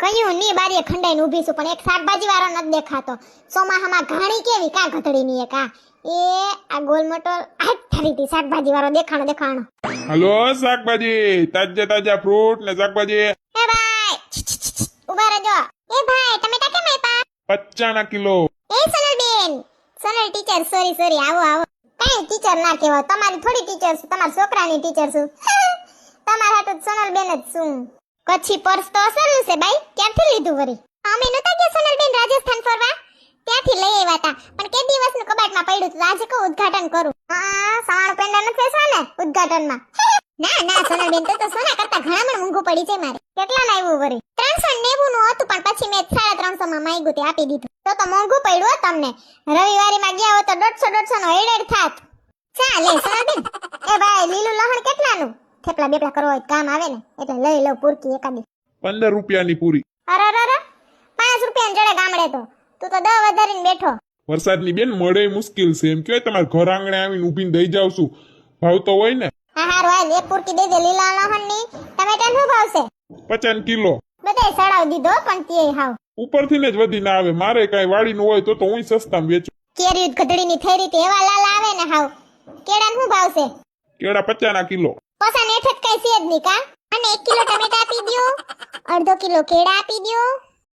કયું ની બારીએ ખંડાઈને ઊભી છું પણ એક શાકભાજી વાળો નથી દેખાતો. ચોમાહામાં ઘાણી કેવી કા ઘતડી એક આ? એ આ ગોલ મોટો આ થરી હતી શાકભાજી વાળો દેખાણો દેખાણો. હલો શાકભાજી તાજા તાજા ફ્રૂટ ને શાકભાજી. એ ભાઈ ઊભા રહેજો. એ ભાઈ ટમેટા કેમ આપ્યા પચાના કિલો. એ સોનલ બેન સોનલ ટીચર સોરી સોરી આવો આવો. કઈ ટીચર ના કહેવાય તમારી થોડી ટીચર છું તમારા છોકરાની ટીચર છું. તમારા હાટુ સોનલ બેન જ છું. કચ્છી પર્સ તો અસલનું છે બાઈ ક્યાંથી લીધું વરી? અમે નતા ગયા સોનલબેન રાજસ્થાન ફરવા? ત્યાંથી લઈ આવ્યા હતા, પણ કે દિવસનું કબાટમાં પડ્યું હતું આજે કહું ઉદ્ઘાટન કરું. હા, સવાણું પેંડા નથી વેચવા ને, ઉદ્ઘાટનમાં? ના ના, સોનલબેન, તો સોના કરતા ઘણા પણ મોંઘું પડી છે મારે. કેટલા લાવ્યું વરી? ત્રણસો નેવું નું હતું, પણ પછી મેં સાડા ત્રણસો માં માંગ્યું આપી દીધું. તો તો મોંઘું પડ્યું તમને. રવિવારી માં ગયા હો તો દોઢસો દોઢસો નો એડેડ થાત ચાલે સોનલબેન. એ ભાઈ, લીલું લહણ કેટલાનું? થેપલા બેપલા કરવા હોય કામ આવે ને એટલે લઈ લઉં પૂરકી એકાદી. પંદર રૂપિયાની પૂરી. અરે અરે અરે પાંચ રૂપિયા જડે ગામડે તો. તું તો દહ વધારીને બેઠો. વરસાદની બેન મળે મુશ્કેલ છે. એમ કહેવાય તમારે ઘર આંગણે આવીને ઊભીને દઈ જાવ છું. ભાવ તો હોય ને. હા હા હાલ એક પૂરકી દઈ દે લીલા લહણની ટમેટા શું ભાવશે પચાસ કિલો. બધા સડાવ દીધો પણ તે હાવ. ઉપરથી ને જ વધી ના આવે. મારે કાંઈ વાડીનું હોય તો તો હું સસ્તામાં વેચું. કેરી ગધડીની થેરી તે એવા લાલ આવે ને હાવ. કેળા શું ભાવશે કેળા પચાના કિલો. પસા નેઠ જ કઈ છે જ નહીં અને એક કિલો ટમેટા આપી દ્યો, અડધો કિલો કેળા આપી દ્યો.